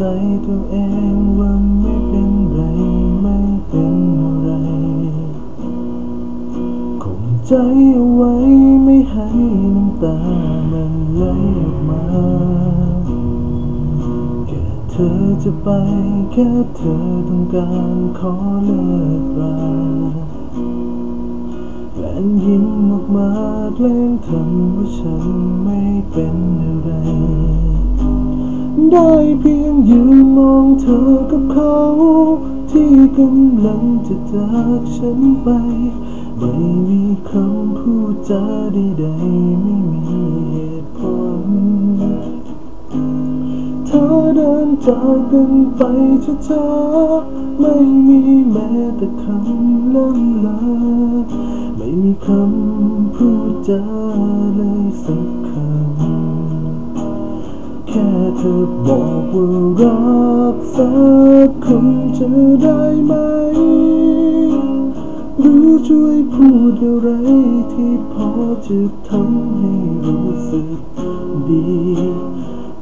ใจตัวเองว่าไม่เป็นไรไม่เป็นอะไร คงใจเอาไว้ไม่ให้น้ำตามันไหลออกมา แค่เธอจะไปแค่เธอต้องการขอเลิกราแกล้งยิ้มออกมาแกล้งทำว่าฉันไม่เป็นอะไร ได้เพียงยืนมองเธอกับเขา ที่กำลังจะจากฉันไป ไม่มีคำพูดจาใดๆไม่มีเหตุผลเธอเดินจากกันไปช้าๆไม่มีแม้แต่คำล่ำลา ไม่มีคำพูดจาเลยส แค่เธอบอกว่ารักสักคนจะได้ไหม หรือช่วยพูดอะไรที่พอจะทำให้รู้สึกดี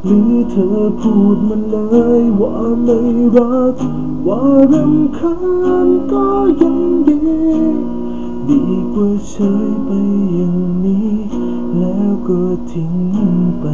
หรือเธอพูดมันเลยว่าไม่รัก ว่ารำคาญก็ยังดี ดีกว่าเฉยไปอย่างนี้ แล้วก็ทิ้งไป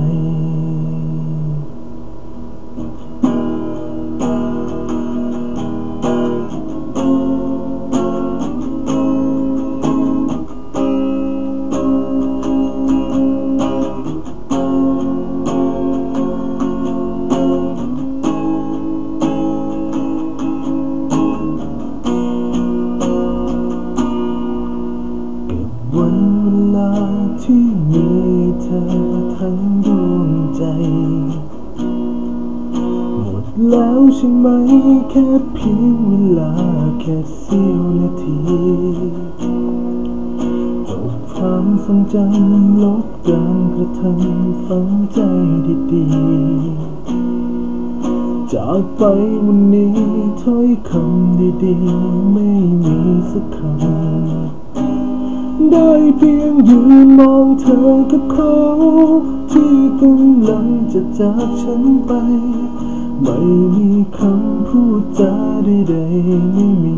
หมดแล้วใช่ไหมแค่เพียงเวลาแค่เสี้ยวนาทีจบความทรงจำลบการกระทำฝังใจดีๆ จากไปวันนี้ถ้อยคำดีๆ ไม่มีสักคำ ได้เพียงยืนมองเธอกับเขา ที่กำลังจะจากฉันไป ไม่มีคำพูดจาใดๆไม่มี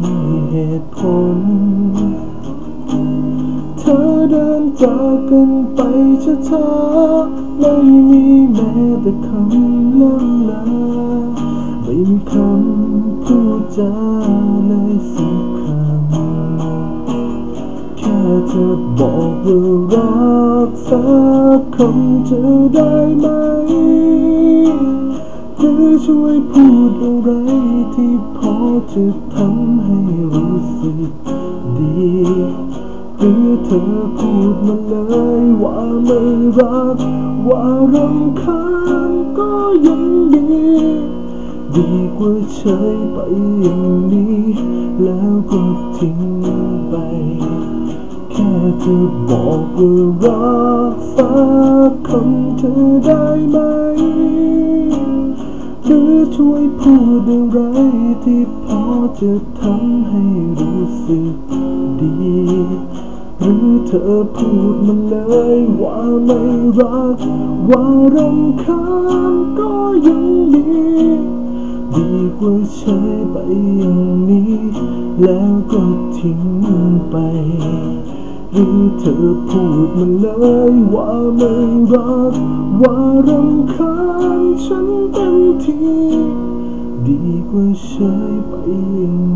เหตุผล เธอเดินจากกันไปช้าๆไม่มีแม้แต่คำล่ำ เธอบอกว่ารักสักคำจะได้ไหมหรือช่วยพูดอะไรที่พอจะทำให้รู้สึกดีหรือเธอพูดมาเลยว่าไม่รัก ว่ารำคาญก็ยังดีดีกว่าเฉยไปอย่างนี้ แล้วก็ทิ้ง อกว่รักสักคำเธอได้ไหม หรือช่วยพูดอะไรที่พอจะทำให้รู้สึกดี หรือเธอพูดมันเลยว่าไม่รัก ว่ารำคาญก็ยังดีดีกว่าเฉยไปอย่างนี้ แล้วก็ทิ้งไป เธอพูดมาเลยว่าไม่รัก ว่ารำคาญฉันเต็มที ดีกว่าใช้ไปอย่าง